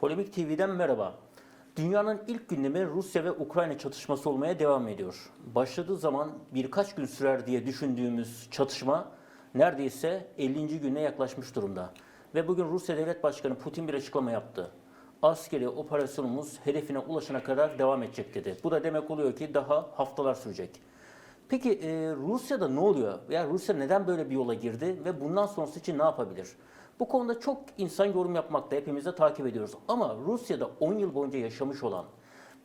Polemik TV'den merhaba. Dünyanın ilk gündemi Rusya ve Ukrayna çatışması olmaya devam ediyor. Başladığı zaman birkaç gün sürer diye düşündüğümüz çatışma neredeyse 50. güne yaklaşmış durumda. Ve bugün Rusya Devlet Başkanı Putin bir açıklama yaptı. Askeri operasyonumuz hedefine ulaşana kadar devam edecek dedi. Bu da demek oluyor ki daha haftalar sürecek. Peki e, Rusya'da ne oluyor? Ya Rusya neden böyle bir yola girdi ve bundan sonrası için ne yapabilir? Bu konuda çok insan yorum yapmakta hepimiz de takip ediyoruz. Ama Rusya'da 10 yıl boyunca yaşamış olan,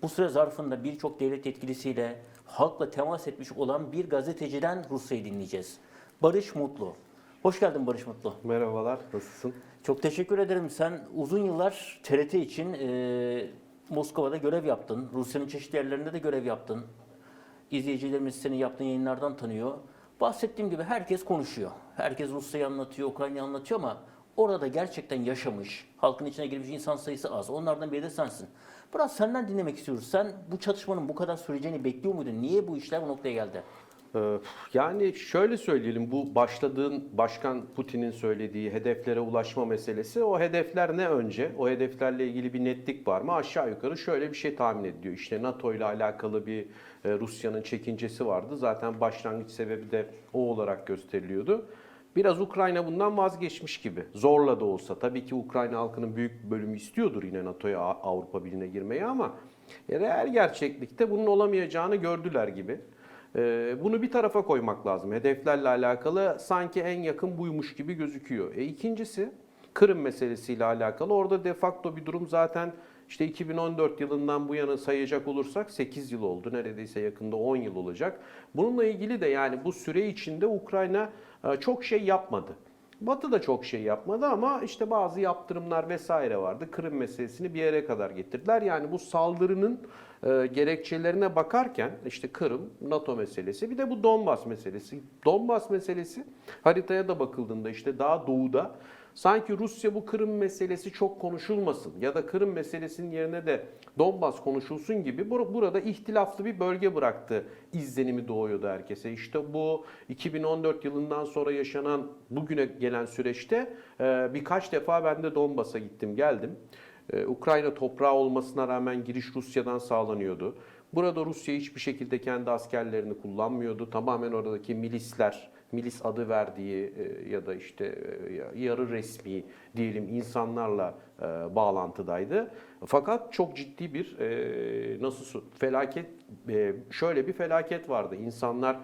bu süre zarfında birçok devlet yetkilisiyle halkla temas etmiş olan bir gazeteciden Rusya'yı dinleyeceğiz. Barış Mutlu. Hoş geldin Barış Mutlu. Merhabalar, nasılsın? Çok teşekkür ederim. Sen uzun yıllar TRT için e, Moskova'da görev yaptın. Rusya'nın çeşitli yerlerinde de görev yaptın. İzleyicilerimiz senin yaptığın yayınlardan tanıyor. Bahsettiğim gibi herkes konuşuyor. Herkes Rusya'yı anlatıyor, Ukrayna'yı anlatıyor ama orada gerçekten yaşamış, halkın içine girmiş insan sayısı az. Onlardan biri de sensin. Biraz senden dinlemek istiyoruz. Sen bu çatışmanın bu kadar süreceğini bekliyor muydun? Niye bu işler bu noktaya geldi? Ee, Yani şöyle söyleyelim, bu başladığın Başkan Putin'in söylediği hedeflere ulaşma meselesi, o hedefler ne önce? O hedeflerle ilgili bir netlik var mı? Aşağı yukarı şöyle bir şey tahmin ediliyor. İşte NATO ile alakalı bir e, Rusya'nın çekincesi vardı. Zaten başlangıç sebebi de o olarak gösteriliyordu. Biraz Ukrayna bundan vazgeçmiş gibi. Zorla da olsa. Tabii ki Ukrayna halkının büyük bölümü istiyordur yine NATO'ya, Avrupa Birliği'ne girmeyi ama reel gerçeklikte bunun olamayacağını gördüler gibi. Ee, Bunu bir tarafa koymak lazım. Hedeflerle alakalı sanki en yakın buymuş gibi gözüküyor. E ikincisi Kırım meselesiyle alakalı. Orada de facto bir durum zaten işte 2014 yılından bu yana sayacak olursak 8 yıl oldu. Neredeyse yakında 10 yıl olacak. Bununla ilgili de yani bu süre içinde Ukrayna e, çok şey yapmadı. Batı da çok şey yapmadı ama işte bazı yaptırımlar vesaire vardı. Kırım meselesini bir yere kadar getirdiler. Yani bu saldırının e, gerekçelerine bakarken işte Kırım, NATO meselesi bir de bu Donbas meselesi. Donbas meselesi haritaya da bakıldığında işte daha doğuda sanki Rusya bu Kırım meselesi çok konuşulmasın ya da Kırım meselesinin yerine de Donbas konuşulsun gibi bur- burada ihtilaflı bir bölge bıraktı izlenimi doğuyordu herkese. İşte bu 2014 yılından sonra yaşanan bugüne gelen süreçte e, birkaç defa ben de Donbas'a gittim geldim. Ee, Ukrayna toprağı olmasına rağmen giriş Rusya'dan sağlanıyordu. Burada Rusya hiçbir şekilde kendi askerlerini kullanmıyordu. Tamamen oradaki milisler, milis adı verdiği e, ya da işte e, yarı resmi diyelim insanlarla e, bağlantıdaydı. Fakat çok ciddi bir nasıl felaket şöyle bir felaket vardı. İnsanlar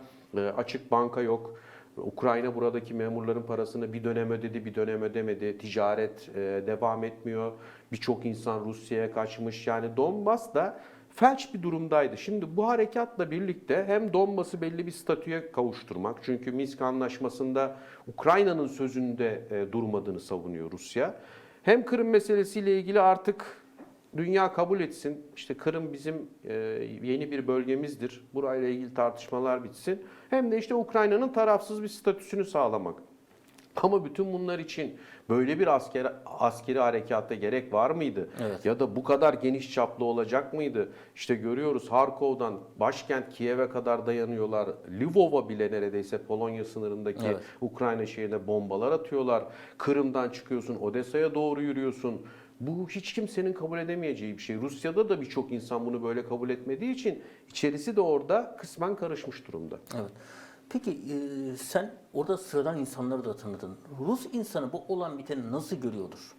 açık banka yok. Ukrayna buradaki memurların parasını bir dönem ödedi, bir dönem ödemedi. Ticaret devam etmiyor. Birçok insan Rusya'ya kaçmış. Yani Donbas da felç bir durumdaydı. Şimdi bu harekatla birlikte hem Donbas'ı belli bir statüye kavuşturmak. Çünkü Minsk Anlaşması'nda Ukrayna'nın sözünde e, durmadığını savunuyor Rusya. Hem Kırım meselesiyle ilgili artık dünya kabul etsin. İşte Kırım bizim e, yeni bir bölgemizdir. Burayla ilgili tartışmalar bitsin. Hem de işte Ukrayna'nın tarafsız bir statüsünü sağlamak. Ama bütün bunlar için böyle bir asker, askeri harekata gerek var mıydı? Evet. Ya da bu kadar geniş çaplı olacak mıydı? İşte görüyoruz Harkov'dan başkent Kiev'e kadar dayanıyorlar. Lvov'a bile neredeyse Polonya sınırındaki Evet. Ukrayna şehrine bombalar atıyorlar. Kırım'dan çıkıyorsun, Odessa'ya doğru yürüyorsun. Bu hiç kimsenin kabul edemeyeceği bir şey. Rusya'da da birçok insan bunu böyle kabul etmediği için içerisi de orada kısmen karışmış durumda. Evet. Peki e, sen orada sıradan insanları da tanıdın. Rus insanı bu olan biteni nasıl görüyordur?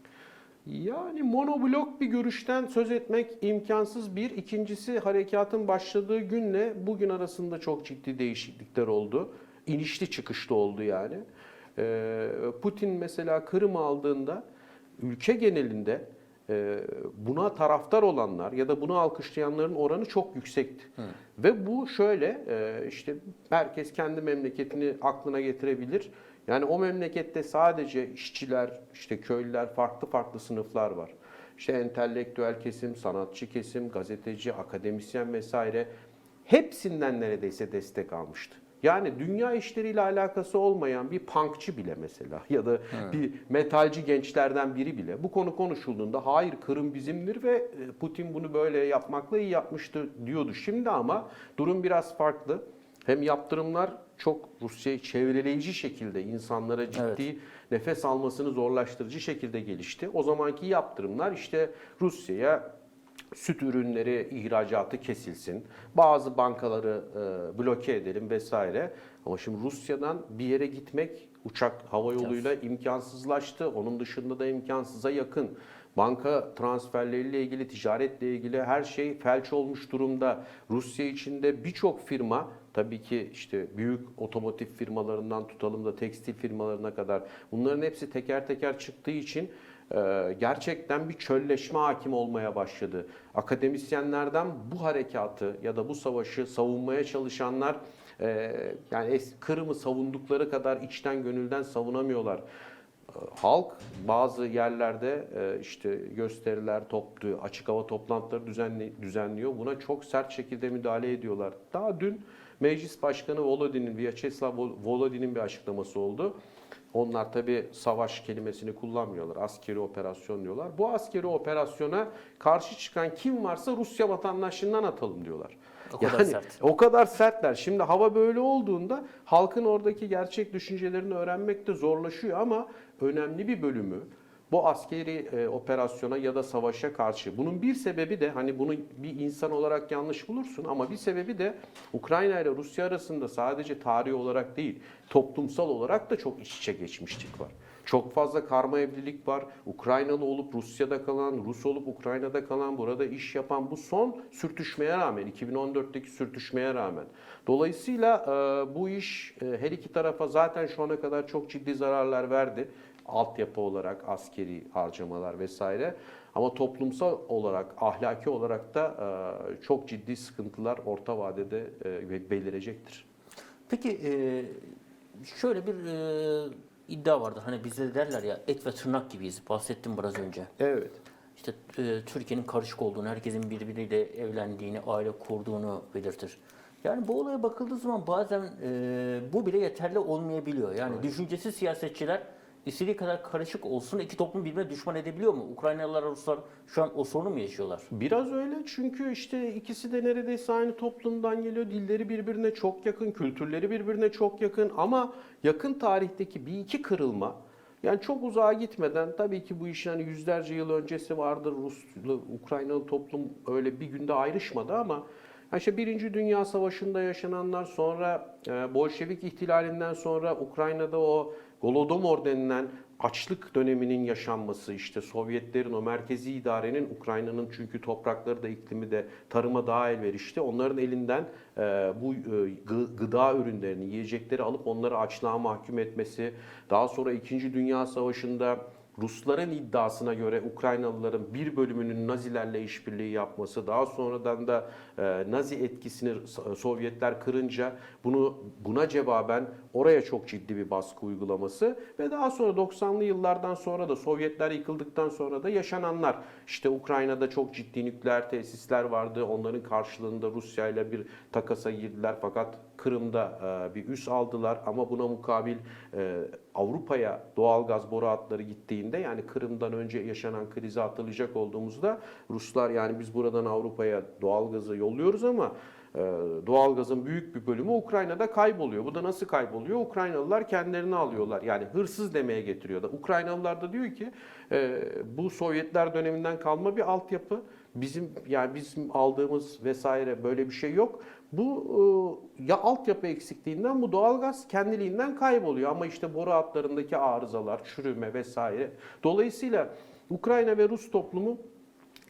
Yani monoblok bir görüşten söz etmek imkansız bir. İkincisi harekatın başladığı günle bugün arasında çok ciddi değişiklikler oldu. İnişli çıkışlı oldu yani. Ee, Putin mesela Kırım aldığında ülke genelinde e, buna taraftar olanlar ya da bunu alkışlayanların oranı çok yüksekti. Ve bu şöyle e, işte herkes kendi memleketini aklına getirebilir. Yani o memlekette sadece işçiler, işte köylüler, farklı farklı sınıflar var. İşte entelektüel kesim, sanatçı kesim, gazeteci, akademisyen vesaire hepsinden neredeyse destek almıştı. Yani dünya işleriyle alakası olmayan bir punkçı bile mesela ya da bir metalci gençlerden biri bile bu konu konuşulduğunda hayır Kırım bizimdir ve e, Putin bunu böyle yapmakla iyi yapmıştır diyordu. Şimdi ama durum biraz farklı. Hem yaptırımlar çok Rusya'yı çevreleyici şekilde insanlara ciddi nefes almasını zorlaştırıcı şekilde gelişti. O zamanki yaptırımlar işte Rusya'ya süt ürünleri ihracatı kesilsin, bazı bankaları e, bloke edelim vesaire. Ama şimdi Rusya'dan bir yere gitmek uçak hava yoluyla imkansızlaştı. Onun dışında da imkansıza yakın. Banka transferleriyle ilgili, ticaretle ilgili her şey felç olmuş durumda. Rusya içinde birçok firma tabii ki işte büyük otomotiv firmalarından tutalım da tekstil firmalarına kadar bunların hepsi teker teker çıktığı için gerçekten bir çölleşme hakim olmaya başladı. Akademisyenlerden bu harekatı ya da bu savaşı savunmaya çalışanlar e, yani Kırım'ı savundukları kadar içten gönülden savunamıyorlar. E, Halk bazı yerlerde e, işte gösteriler topluyor, açık hava toplantıları düzenli, düzenliyor. Buna çok sert şekilde müdahale ediyorlar. Daha dün Meclis Başkanı Volodin'in, Vyacheslav Vol- Volodin'in bir açıklaması oldu. Onlar tabi savaş kelimesini kullanmıyorlar. Askeri operasyon diyorlar. Bu askeri operasyona karşı çıkan kim varsa Rusya vatandaşlığından atalım diyorlar. O kadar sert. O kadar sertler. Şimdi hava böyle olduğunda halkın oradaki gerçek düşüncelerini öğrenmek de zorlaşıyor ama önemli bir bölümü bu askeri e, operasyona ya da savaşa karşı. Bunun bir sebebi de hani bunu bir insan olarak yanlış bulursun ama bir sebebi de Ukrayna ile Rusya arasında sadece tarihi olarak değil, toplumsal olarak da çok iç içe geçmişlik var. Çok fazla karma evlilik var. Ukraynalı olup Rusya'da kalan, Rus olup Ukrayna'da kalan, burada iş yapan bu son sürtüşmeye rağmen, 2014'teki sürtüşmeye rağmen. Dolayısıyla e, bu iş e, her iki tarafa zaten şu ana kadar çok ciddi zararlar verdi. Altyapı olarak, askeri harcamalar vesaire. Ama toplumsal olarak, ahlaki olarak da e, çok ciddi sıkıntılar orta vadede e, belirecektir. Peki e, şöyle bir e, iddia vardır. Hani bizde de derler ya et ve tırnak gibiyiz. Bahsettim biraz önce. Evet. İşte e, Türkiye'nin karışık olduğunu, herkesin birbiriyle evlendiğini, aile kurduğunu belirtir. Yani bu olaya bakıldığı zaman bazen e, bu bile yeterli olmayabiliyor. Yani düşüncesiz siyasetçiler istediği kadar karışık olsun iki toplum birbirine düşman edebiliyor mu? Ukraynalılar, Ruslar şu an o sorunu mu yaşıyorlar? Biraz öyle çünkü işte ikisi de neredeyse aynı toplumdan geliyor. Dilleri birbirine çok yakın, kültürleri birbirine çok yakın ama yakın tarihteki bir iki kırılma yani çok uzağa gitmeden tabii ki bu işin hani yüzlerce yıl öncesi vardır. Ruslu, Ukraynalı toplum öyle bir günde ayrışmadı ama işte Birinci Dünya Savaşı'nda yaşananlar sonra e, Bolşevik ihtilalinden sonra Ukrayna'da o Golodomor denilen açlık döneminin yaşanması işte Sovyetlerin o merkezi idarenin Ukrayna'nın çünkü toprakları da iklimi de tarıma daha elverişli. Onların elinden e, bu e, gı- gıda ürünlerini, yiyecekleri alıp onları açlığa mahkum etmesi. Daha sonra 2. Dünya Savaşı'nda Rusların iddiasına göre Ukraynalıların bir bölümünün Nazilerle işbirliği yapması, daha sonradan da e, Nazi etkisini So- Sovyetler kırınca bunu buna cevaben oraya çok ciddi bir baskı uygulaması ve daha sonra 90'lı yıllardan sonra da Sovyetler yıkıldıktan sonra da yaşananlar. İşte Ukrayna'da çok ciddi nükleer tesisler vardı. Onların karşılığında Rusya ile bir takasa girdiler fakat Kırım'da e, bir üs aldılar ama buna mukabil e, Avrupa'ya doğal gaz boru hatları gittiğinde yani Kırım'dan önce yaşanan krizi hatırlayacak olduğumuzda Ruslar yani biz buradan Avrupa'ya doğal gazı yolluyoruz ama e, doğalgazın büyük bir bölümü Ukrayna'da kayboluyor. Bu da nasıl kayboluyor? Ukraynalılar kendilerini alıyorlar. Yani hırsız demeye getiriyor. Ukraynalılar da diyor ki e, bu Sovyetler döneminden kalma bir altyapı. Bizim yani bizim aldığımız vesaire böyle bir şey yok. Bu e, ya altyapı eksikliğinden bu doğalgaz kendiliğinden kayboluyor ama işte boru hatlarındaki arızalar, çürüme vesaire. Dolayısıyla Ukrayna ve Rus toplumu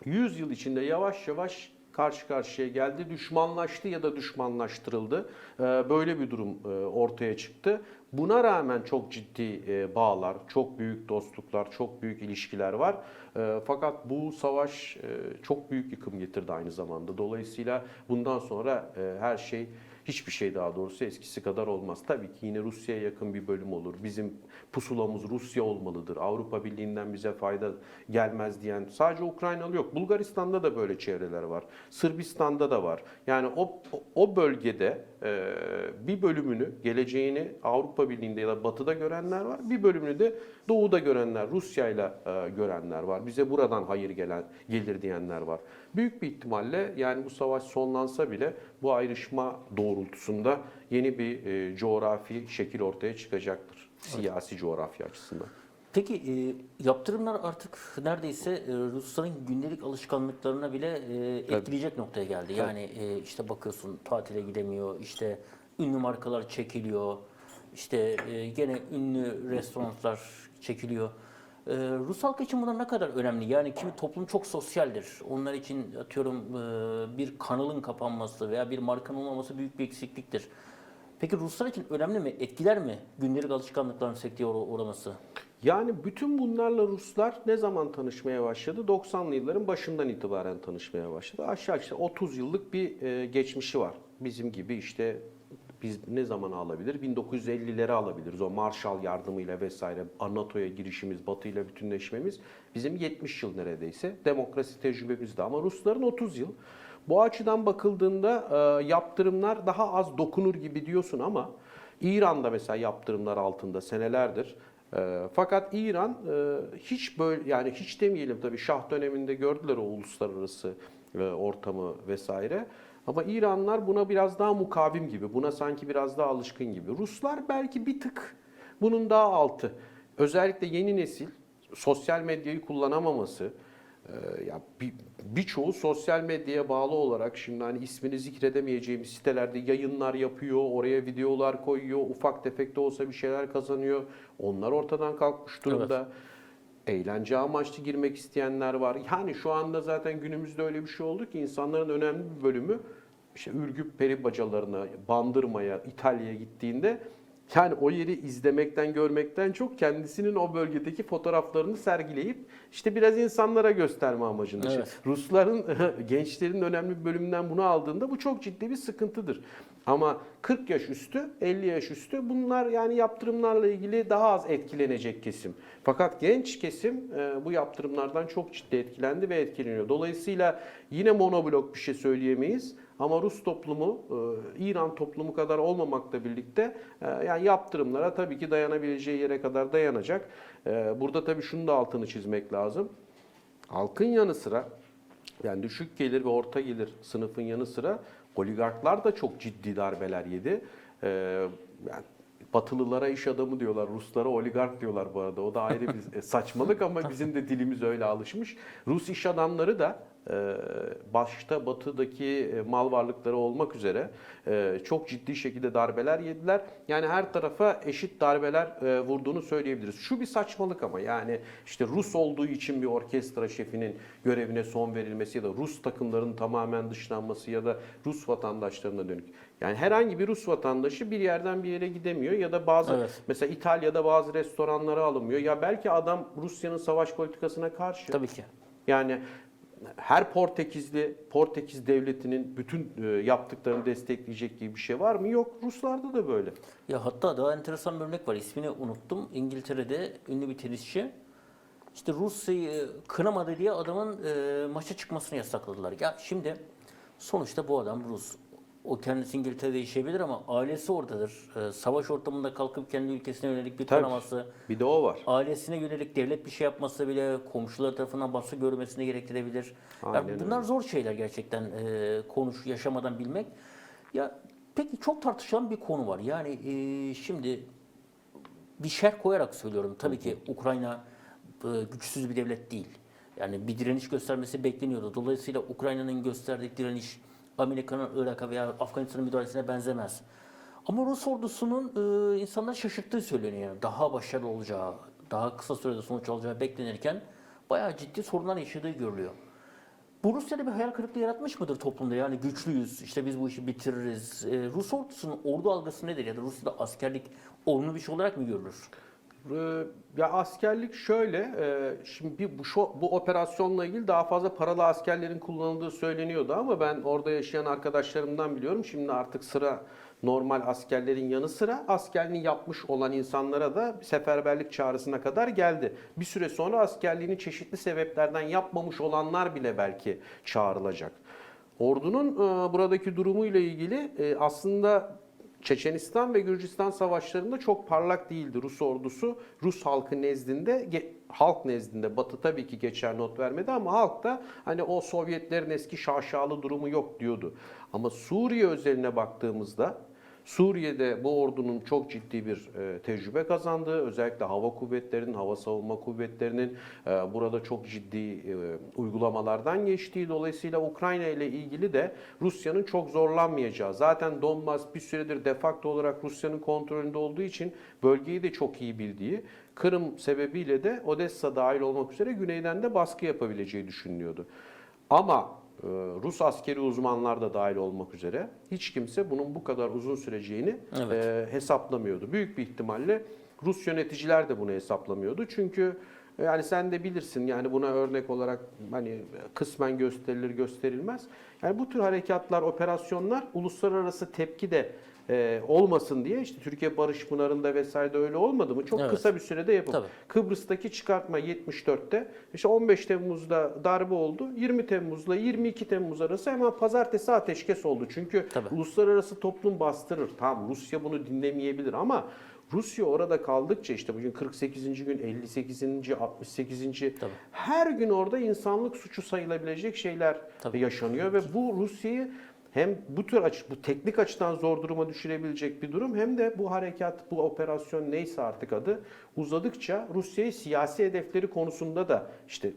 100 yıl içinde yavaş yavaş karşı karşıya geldi. Düşmanlaştı ya da düşmanlaştırıldı. Ee, Böyle bir durum e, ortaya çıktı. Buna rağmen çok ciddi e, bağlar, çok büyük dostluklar, çok büyük ilişkiler var. E, Fakat bu savaş e, çok büyük yıkım getirdi aynı zamanda. Dolayısıyla bundan sonra her şey Hiçbir şey daha doğrusu eskisi kadar olmaz. Tabii ki yine Rusya'ya yakın bir bölüm olur. Bizim pusulamız Rusya olmalıdır. Avrupa Birliği'nden bize fayda gelmez diyen sadece Ukraynalı yok. Bulgaristan'da da böyle çevreler var. Sırbistan'da da var. Yani o o bölgede bir bölümünü geleceğini Avrupa Birliği'nde ya da Batı'da görenler var. Bir bölümünü de Doğu'da görenler, Rusya'yla e, görenler var. Bize buradan hayır gelen gelir diyenler var. Büyük bir ihtimalle yani bu savaş sonlansa bile bu ayrışma doğrultusunda yeni bir e, coğrafi şekil ortaya çıkacaktır. Siyasi coğrafya açısından. Peki e, yaptırımlar artık neredeyse e, Rusların gündelik alışkanlıklarına bile e, etkileyecek noktaya geldi. Yani e, işte bakıyorsun tatile gidemiyor, işte ünlü markalar çekiliyor, işte e, gene ünlü restoranlar çekiliyor. E, Rus halkı için bunlar ne kadar önemli? Yani kimi toplum çok sosyaldir. Onlar için atıyorum e, bir kanalın kapanması veya bir markanın olmaması büyük bir eksikliktir. Peki Ruslar için önemli mi? Etkiler mi gündelik alışkanlıkların sekteye uğra- uğraması? Yani bütün bunlarla Ruslar ne zaman tanışmaya başladı? 90'lı yılların başından itibaren tanışmaya başladı. Aşağı aşağı 30 yıllık bir e, geçmişi var. Bizim gibi işte biz ne zaman alabilir? 1950'leri alabiliriz. O Marshall yardımıyla vesaire NATO'ya girişimiz, Batı ile bütünleşmemiz bizim 70 yıl neredeyse. Demokrasi tecrübemiz de ama Rusların 30 yıl. Bu açıdan bakıldığında e, yaptırımlar daha az dokunur gibi diyorsun ama İran'da mesela yaptırımlar altında senelerdir. E, fakat İran e, hiç böyle yani hiç demeyelim tabii Şah döneminde gördüler o uluslararası e, ortamı vesaire. Ama İranlar buna biraz daha mukavim gibi, buna sanki biraz daha alışkın gibi. Ruslar belki bir tık bunun daha altı. Özellikle yeni nesil sosyal medyayı kullanamaması, ee, ya bir- birçoğu sosyal medyaya bağlı olarak şimdi hani ismini zikredemeyeceğimiz sitelerde yayınlar yapıyor, oraya videolar koyuyor, ufak tefek de olsa bir şeyler kazanıyor. Onlar ortadan kalkmış durumda. Eğlence amaçlı girmek isteyenler var. Yani şu anda zaten günümüzde öyle bir şey oldu ki insanların önemli bir bölümü işte Ürgüp peri bacalarına, Bandırma'ya, İtalya'ya gittiğinde yani o yeri izlemekten, görmekten çok kendisinin o bölgedeki fotoğraflarını sergileyip işte biraz insanlara gösterme amacında. İşte Evet. Rusların, gençlerin önemli bir bölümünden bunu aldığında bu çok ciddi bir sıkıntıdır. Ama 40 yaş üstü, 50 yaş üstü bunlar yani yaptırımlarla ilgili daha az etkilenecek kesim. Fakat genç kesim e, bu yaptırımlardan çok ciddi etkilendi ve etkileniyor. Dolayısıyla yine monoblok bir şey söyleyemeyiz. Ama Rus toplumu e, İran toplumu kadar olmamakla birlikte e, yani yaptırımlara tabii ki dayanabileceği yere kadar dayanacak. E, Burada tabii şunu da altını çizmek lazım. Halkın yanı sıra yani düşük gelir ve orta gelir sınıfın yanı sıra oligarklar da çok ciddi darbeler yedi. Yani Batılılara iş adamı diyorlar, Ruslara oligark diyorlar bu arada. O da ayrı bir e, saçmalık ama bizim de dilimiz öyle alışmış. Rus iş adamları da e, başta batıdaki e, mal varlıkları olmak üzere çok ciddi şekilde darbeler yediler. Yani her tarafa eşit darbeler vurduğunu söyleyebiliriz. Şu bir saçmalık ama yani işte Rus olduğu için bir orkestra şefinin görevine son verilmesi ya da Rus takımlarının tamamen dışlanması ya da Rus vatandaşlarına dönük. Yani herhangi bir Rus vatandaşı bir yerden bir yere gidemiyor ya da bazı Evet. mesela İtalya'da bazı restoranlara alınmıyor. Ya belki adam Rusya'nın savaş politikasına karşı. Tabii ki. Yani her Portekizli, Portekiz devletinin bütün e, yaptıklarını destekleyecek gibi bir şey var mı? Yok. Ruslarda da böyle. Ya hatta daha enteresan bir örnek var. İsmini unuttum. İngiltere'de ünlü bir tenisçi. İşte Rusya'yı kınamadı diye adamın e, maça çıkmasını yasakladılar. Ya şimdi sonuçta bu adam Rus. O kendisi İngiltere'de yaşayabilir ama ailesi oradadır. E, savaş ortamında kalkıp kendi ülkesine yönelik bir Tabii. kınaması, Bir de o var. ailesine yönelik devlet bir şey yapması bile komşular tarafından baskı görmesini gerektirebilir. Ya Aynen bunlar öyle. zor şeyler gerçekten e, konuş yaşamadan bilmek. Ya peki çok tartışılan bir konu var. Yani e, şimdi bir şer koyarak söylüyorum. Tabii ki Ukrayna e, güçsüz bir devlet değil. Yani bir direniş göstermesi bekleniyordu. Dolayısıyla Ukrayna'nın gösterdiği direniş Amerika'nın Irak'a veya Afganistan'ın müdahalesine benzemez. Ama Rus ordusunun e, insanları şaşırttığı söyleniyor. Daha başarılı olacağı, daha kısa sürede sonuç alacağı beklenirken bayağı ciddi sorunlar yaşadığı görülüyor. Bu Rusya'da bir hayal kırıklığı yaratmış mıdır toplumda? Yani güçlüyüz, işte biz bu işi bitiririz. E, Rus ordusunun ordu algısı nedir? Ya da Rusya'da askerlik olumlu bir şey olarak mı görülür? Ee, Ya askerlik şöyle, e, şimdi bu, bu operasyonla ilgili daha fazla paralı askerlerin kullanıldığı söyleniyordu ama ben orada yaşayan arkadaşlarımdan biliyorum. Şimdi artık sıra normal askerlerin yanı sıra askerliğini yapmış olan insanlara da seferberlik çağrısına kadar geldi. Bir süre sonra askerliğini çeşitli sebeplerden yapmamış olanlar bile belki çağrılacak. Ordunun e, buradaki durumu ile ilgili e, aslında Çeçenistan ve Gürcistan savaşlarında çok parlak değildi Rus ordusu. Rus halkı nezdinde, halk nezdinde Batı tabii ki geçer not vermedi ama halk da hani o Sovyetlerin eski şaşalı durumu yok diyordu. Ama Suriye özeline baktığımızda Suriye'de bu ordunun çok ciddi bir e, tecrübe kazandığı, özellikle hava kuvvetlerinin, hava savunma kuvvetlerinin e, burada çok ciddi e, uygulamalardan geçtiği dolayısıyla Ukrayna ile ilgili de Rusya'nın çok zorlanmayacağı. Zaten Donbas bir süredir defakto olarak Rusya'nın kontrolünde olduğu için bölgeyi de çok iyi bildiği, Kırım sebebiyle de Odessa dahil olmak üzere güneyden de baskı yapabileceği düşünülüyordu. Ama Rus askeri uzmanlar da dahil olmak üzere hiç kimse bunun bu kadar uzun süreceğini Evet. e, hesaplamıyordu. Büyük bir ihtimalle Rus yöneticiler de bunu hesaplamıyordu. Çünkü e, yani sen de bilirsin yani buna örnek olarak hani kısmen gösterilir gösterilmez. Yani bu tür harekatlar, operasyonlar uluslararası tepki de e, olmasın diye işte Türkiye Barış Pınarı'nda vesaire de öyle olmadı mı? Çok Evet. kısa bir sürede yapıldı. Tabii. Kıbrıs'taki çıkartma 74'te işte 15 Temmuz'da darbe oldu. 20 Temmuz'la 22 Temmuz arası hemen pazartesi ateşkes oldu. Çünkü Tabii. uluslararası toplum bastırır. Tamam Rusya bunu dinlemeyebilir ama Rusya orada kaldıkça işte bugün 48. gün, 58. 68. Tabii. her gün orada insanlık suçu sayılabilecek şeyler Tabii. yaşanıyor ve bu Rusya'yı hem bu tür açı, bu teknik açıdan zor duruma düşürebilecek bir durum hem de bu harekat, bu operasyon neyse artık adı uzadıkça Rusya'yı siyasi hedefleri konusunda da işte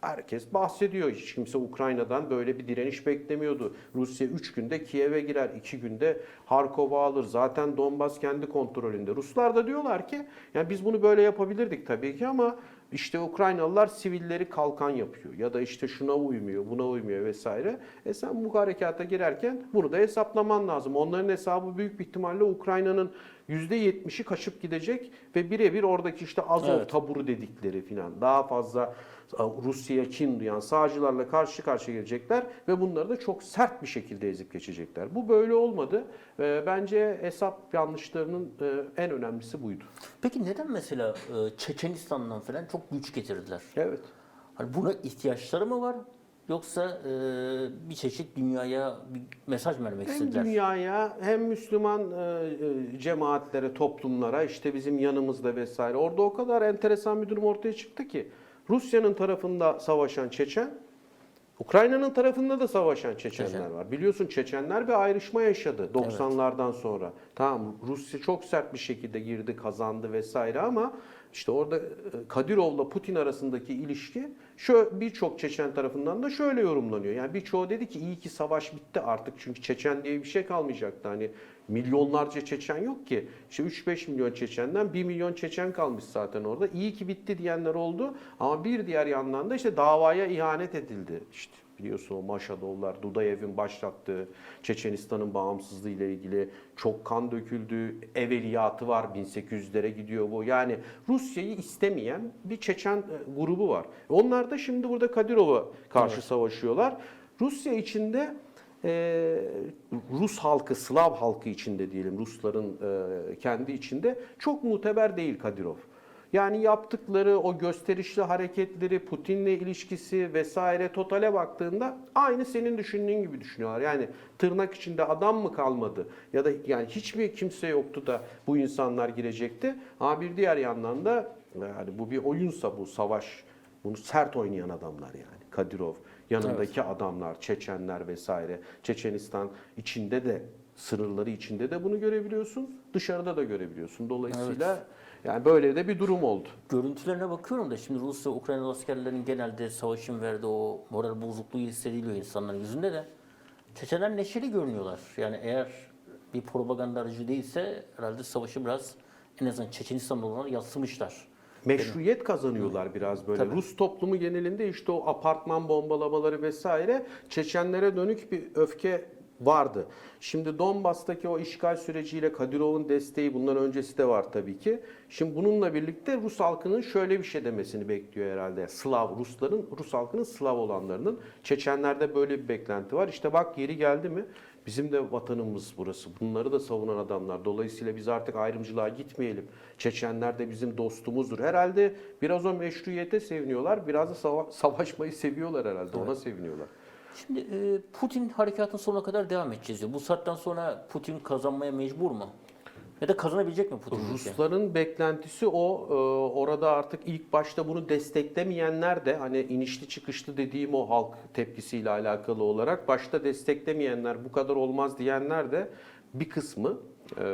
herkes bahsediyor. Hiç kimse Ukrayna'dan böyle bir direniş beklemiyordu. Rusya 3 günde Kiev'e girer, 2 günde Harkov'u alır. Zaten Donbas kendi kontrolünde. Ruslar da diyorlar ki yani biz bunu böyle yapabilirdik tabii ki ama işte Ukraynalılar sivilleri kalkan yapıyor ya da işte şuna uymuyor, buna uymuyor vesaire. E sen bu harekata girerken bunu da hesaplaman lazım. Onların hesabı büyük bir ihtimalle Ukrayna'nın %70'i kaçıp gidecek ve birebir oradaki işte Azov Evet. taburu dedikleri filan daha fazla Rusya'ya kin duyan sağcılarla karşı karşıya gelecekler ve bunları da çok sert bir şekilde ezip geçecekler. Bu böyle olmadı. Ee, Bence hesap yanlışlarının e, en önemlisi buydu. Peki neden mesela e, Çeçenistan'dan falan çok güç getirdiler? Evet. Hani buna ihtiyaçları mı var? Yoksa e, bir çeşit dünyaya bir mesaj vermek Hem istediler? dünyaya hem Müslüman e, e, cemaatlere, toplumlara işte bizim yanımızda vesaire. Orada o kadar enteresan bir durum ortaya çıktı ki Rusya'nın tarafında savaşan Çeçen, Ukrayna'nın tarafında da savaşan Çeçenler Çeçen. var. Biliyorsun Çeçenler bir ayrışma yaşadı 90'lardan sonra. Tamam Rusya çok sert bir şekilde girdi, kazandı vesaire ama işte orada e, Kadirov'la Putin arasındaki ilişki birçok Çeçen tarafından da şöyle yorumlanıyor. Yani birçoğu dedi ki iyi ki savaş bitti artık çünkü Çeçen diye bir şey kalmayacaktı. Hani milyonlarca Çeçen yok ki. İşte 3-5 milyon Çeçenden 1 milyon Çeçen kalmış zaten orada. İyi ki bitti diyenler oldu ama bir diğer yandan da işte davaya ihanet edildi. İşte biliyorsun o Maşadovlar, Dudayev'in başlattığı Çeçenistan'ın bağımsızlığı ile ilgili çok kan döküldü. Eveliyatı var 1800'lere gidiyor bu. Yani Rusya'yı istemeyen bir Çeçen e, grubu var. Onlar da şimdi burada Kadirov'a karşı Evet. savaşıyorlar. Rusya içinde e, Rus halkı, Slav halkı içinde diyelim, Rusların e, kendi içinde çok muteber değil Kadirov. Yani yaptıkları o gösterişli hareketleri, Putin'le ilişkisi vesaire totale baktığında aynı senin düşündüğün gibi düşünüyorlar. Yani tırnak içinde adam mı kalmadı ya da yani hiç mi kimse yoktu da bu insanlar girecekti. Ama bir diğer yandan da yani bu bir oyunsa bu savaş bunu sert oynayan adamlar yani. Kadirov, yanındaki adamlar, Çeçenler vesaire. Çeçenistan içinde de sınırları içinde de bunu görebiliyorsun. Dışarıda da görebiliyorsun. Dolayısıyla yani böyle de bir durum oldu. Görüntülerine bakıyorum da şimdi Rusya Ukraynalı askerlerin genelde savaşın verdiği o moral bozukluğu hissediliyor insanların yüzünde de. Çeçenler neşeli görünüyorlar. Yani eğer bir propaganda aracı değilse herhalde savaşı biraz en azından Çeçenistan'da olanlar yatsımışlar. Meşruiyet kazanıyorlar biraz böyle. Tabii. Rus toplumu genelinde işte o apartman bombalamaları vesaire Çeçenlere dönük bir öfke vardı. Şimdi Donbas'taki o işgal süreciyle Kadirov'un desteği bundan öncesi de var tabii ki. Şimdi bununla birlikte Rus halkının şöyle bir şey demesini bekliyor herhalde. Slav, Rusların, Rus halkının Slav olanlarının. Çeçenlerde böyle bir beklenti var. İşte bak yeri geldi mi? Bizim de vatanımız burası. Bunları da savunan adamlar. Dolayısıyla biz artık ayrımcılığa gitmeyelim. Çeçenler de bizim dostumuzdur. Herhalde biraz o meşruiyete seviniyorlar. Biraz da sava- savaşmayı seviyorlar herhalde. Ona seviniyorlar. Şimdi e, Putin harekatın sonuna kadar devam edeceğiz diyor. Bu saatten sonra Putin kazanmaya mecbur mu? Ya da kazanabilecek mi Putin? bu ülke? Rusların beklentisi o. Ee, Orada artık ilk başta bunu desteklemeyenler de hani inişli çıkışlı dediğim o halk tepkisiyle alakalı olarak başta desteklemeyenler bu kadar olmaz diyenler de bir kısmı e,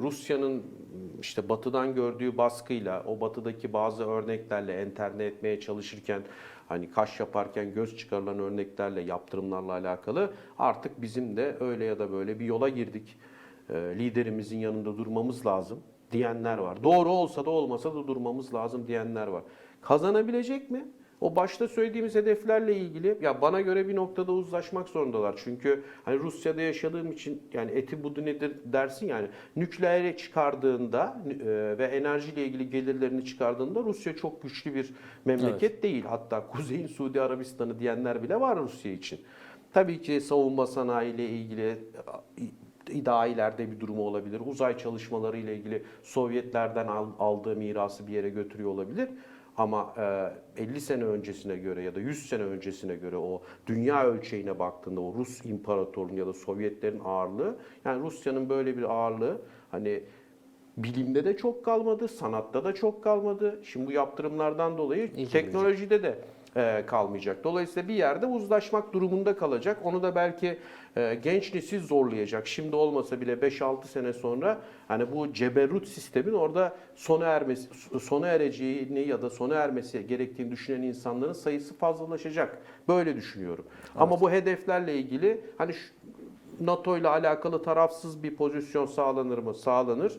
Rusya'nın işte batıdan gördüğü baskıyla o batıdaki bazı örneklerle enterne etmeye çalışırken hani kaş yaparken göz çıkarılan örneklerle yaptırımlarla alakalı artık bizim de öyle ya da böyle bir yola girdik e, liderimizin yanında durmamız lazım diyenler var. Doğru olsa da olmasa da durmamız lazım diyenler var. Kazanabilecek mi? O başta söylediğimiz hedeflerle ilgili ya bana göre bir noktada uzlaşmak zorundalar. Çünkü hani Rusya'da yaşadığım için yani eti budu nedir dersin yani nükleere çıkardığında e, ve enerjiyle ilgili gelirlerini çıkardığında Rusya çok güçlü bir memleket değil. Hatta Kuzey'in Suudi Arabistan'ı diyenler bile var Rusya için. Tabii ki savunma sanayi ile ilgili daha ileride bir durumu olabilir. Uzay çalışmaları ile ilgili Sovyetlerden al- aldığı mirası bir yere götürüyor olabilir. Ama e, 50 sene öncesine göre ya da 100 sene öncesine göre o dünya ölçeğine baktığında o Rus imparatorluğun ya da Sovyetlerin ağırlığı yani Rusya'nın böyle bir ağırlığı hani bilimde de çok kalmadı, sanatta da çok kalmadı. Şimdi bu yaptırımlardan dolayı İyice teknolojide de e, kalmayacak. Dolayısıyla bir yerde uzlaşmak durumunda kalacak. Onu da belki e, genç nesil zorlayacak. Şimdi olmasa bile 5-6 sene sonra hani bu ceberrut sistemin orada sona ermesi sona ereceğini ya da sona ermesi gerektiğini düşünen insanların sayısı fazlalaşacak. Böyle düşünüyorum. Ama bu hedeflerle ilgili hani şu- NATO ile alakalı tarafsız bir pozisyon sağlanır mı? Sağlanır.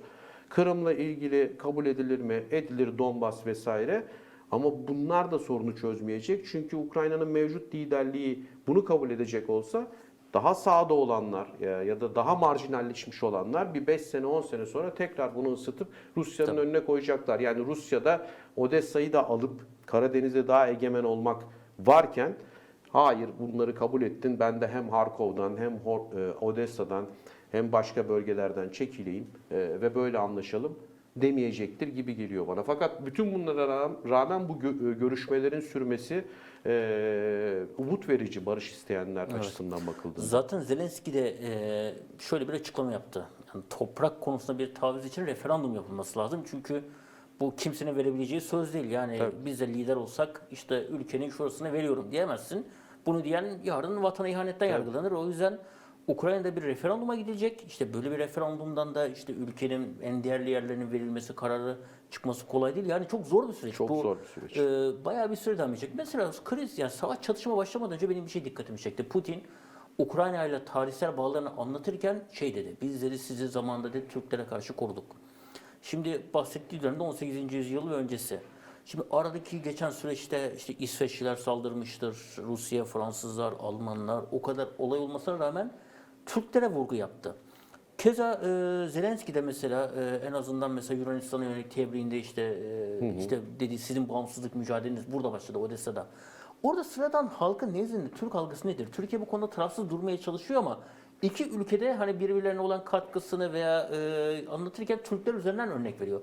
Kırım'la ilgili kabul edilir mi? Edilir Donbas vesaire. Ama bunlar da sorunu çözmeyecek. Çünkü Ukrayna'nın mevcut liderliği bunu kabul edecek olsa daha sağda olanlar ya da daha marjinalleşmiş olanlar bir 5 sene 10 sene sonra tekrar bunu ısıtıp Rusya'nın Tabii. önüne koyacaklar. Yani Rusya'da Odessa'yı da alıp Karadeniz'e daha egemen olmak varken hayır bunları kabul ettin ben de hem Harkov'dan hem e, Odessa'dan hem başka bölgelerden çekileyim e, ve böyle anlaşalım demeyecektir gibi geliyor bana. Fakat bütün bunlara ra- rağmen bu e, görüşmelerin sürmesi e, umut verici barış isteyenler açısından bakıldığında. Zaten Zelenski de e, şöyle bir açıklama yaptı. Yani toprak konusunda bir taviz için referandum yapılması lazım. Çünkü bu kimsenin verebileceği söz değil. Yani Tabii. biz de lider olsak işte ülkenin şurasını veriyorum diyemezsin. Bunu diyen yarın vatana ihanetten yargılanır. O yüzden Ukrayna'da bir referanduma gidilecek. İşte böyle bir referandumdan da işte ülkenin en değerli yerlerinin verilmesi kararı çıkması kolay değil. Yani çok zor bir süreç. Çok Bu, zor bir süreç. e, bayağı bir süre devam edecek. Mesela kriz yani savaş çatışma başlamadan önce benim bir şey dikkatimi çekti. Putin Ukrayna ile tarihsel bağlarını anlatırken şey dedi. Biz dedi sizi zamanında dedi Türklere karşı koruduk. Şimdi bahsettiği dönemde 18. yüzyıl ve öncesi. Şimdi aradaki geçen süreçte işte İsveçliler saldırmıştır, Rusya, Fransızlar, Almanlar o kadar olay olmasına rağmen Türklere vurgu yaptı. Keza e, Zelenski de mesela e, en azından mesela Yunanistan'a yönelik tebriğinde işte e, işte dedi sizin bağımsızlık mücadeleniz burada başladı Odessa'da. Orada sıradan halkın nezdinde Türk algısı nedir? Türkiye bu konuda tarafsız durmaya çalışıyor ama iki ülkede hani birbirlerine olan katkısını veya e, anlatırken Türkler üzerinden örnek veriyor.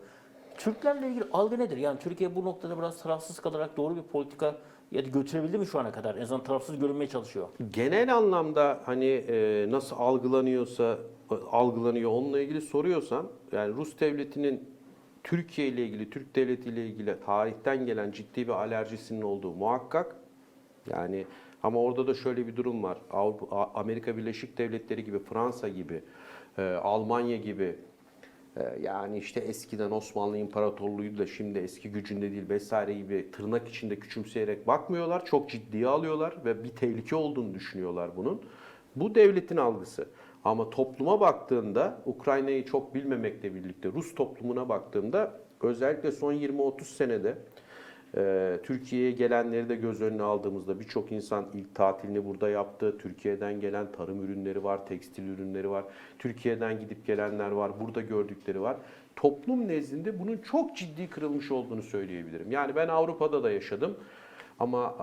Türklerle ilgili algı nedir? Yani Türkiye bu noktada biraz tarafsız kalarak doğru bir politika ya da götürebildi mi şu ana kadar? En azından tarafsız görünmeye çalışıyor. Genel anlamda hani e, nasıl algılanıyorsa algılanıyor onunla ilgili soruyorsan yani Rus devletinin Türkiye ile ilgili, Türk devleti ile ilgili tarihten gelen ciddi bir alerjisinin olduğu muhakkak. Yani ama orada da şöyle bir durum var. Avrupa, Amerika Birleşik Devletleri gibi, Fransa gibi, e, Almanya gibi Yani işte eskiden Osmanlı İmparatorluğu'ydu da şimdi eski gücünde değil vesaire gibi tırnak içinde küçümseyerek bakmıyorlar. Çok ciddiye alıyorlar ve bir tehlike olduğunu düşünüyorlar bunun. Bu devletin algısı. Ama topluma baktığında Ukrayna'yı çok bilmemekle birlikte Rus toplumuna baktığımda özellikle son 20-30 senede ee, Türkiye'ye gelenleri de göz önüne aldığımızda birçok insan ilk tatilini burada yaptı. Türkiye'den gelen tarım ürünleri var, tekstil ürünleri var. Türkiye'den gidip gelenler var, burada gördükleri var. Toplum nezdinde bunun çok ciddi kırılmış olduğunu söyleyebilirim. Yani ben Avrupa'da da yaşadım. Ama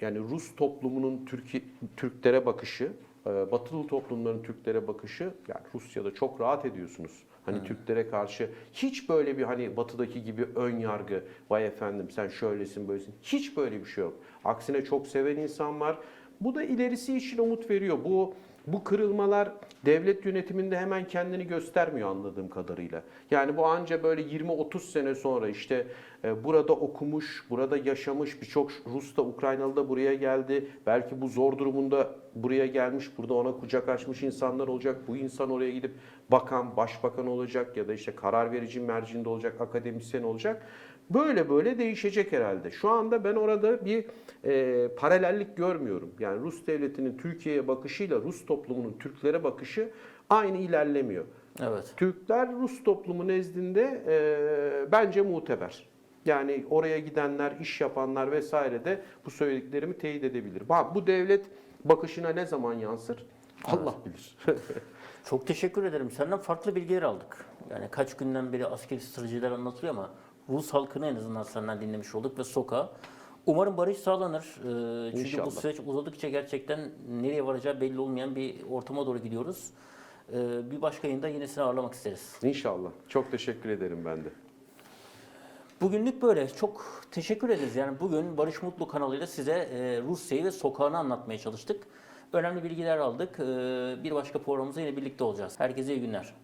yani Rus toplumunun Türkiye, Türklere bakışı, e, Batılı toplumların Türklere bakışı, yani Rusya'da çok rahat ediyorsunuz. Hani Türklere karşı hiç böyle bir hani batıdaki gibi ön yargı, vay efendim sen şöylesin böylesin. Hiç böyle bir şey yok. Aksine çok seven insan var. Bu da ilerisi için umut veriyor. Bu bu kırılmalar devlet yönetiminde hemen kendini göstermiyor anladığım kadarıyla. Yani bu anca böyle 20-30 sene sonra işte e, burada okumuş, burada yaşamış birçok Rus da Ukraynalı da buraya geldi. Belki bu zor durumunda buraya gelmiş, burada ona kucak açmış insanlar olacak. Bu insan oraya gidip bakan, başbakan olacak ya da işte karar verici mercinde olacak, akademisyen olacak. Böyle böyle değişecek herhalde. Şu anda ben orada bir e, paralellik görmüyorum. Yani Rus devletinin Türkiye'ye bakışıyla Rus toplumunun Türklere bakışı aynı ilerlemiyor. Evet. Türkler Rus toplumu nezdinde e, bence muteber. Yani oraya gidenler, iş yapanlar vesaire de bu söylediklerimi teyit edebilir. Bak bu devlet bakışına ne zaman yansır? Allah bilir. Çok teşekkür ederim. Senden farklı bilgiler aldık. Yani kaç günden beri askeri stratejiler anlatılıyor ama Rus halkını en azından senden dinlemiş olduk ve sokağa. Umarım barış sağlanır. Ee, çünkü İnşallah. bu süreç uzadıkça gerçekten nereye varacağı belli olmayan bir ortama doğru gidiyoruz. Ee, bir başka yayında yine seni ağırlamak isteriz. İnşallah. Çok teşekkür ederim ben de. Bugünlük böyle. Çok teşekkür ederiz. Yani bugün Barış Mutlu kanalıyla size e, Rusya'yı ve sokağını anlatmaya çalıştık. Önemli bilgiler aldık. Ee, bir başka programımızda yine birlikte olacağız. Herkese iyi günler.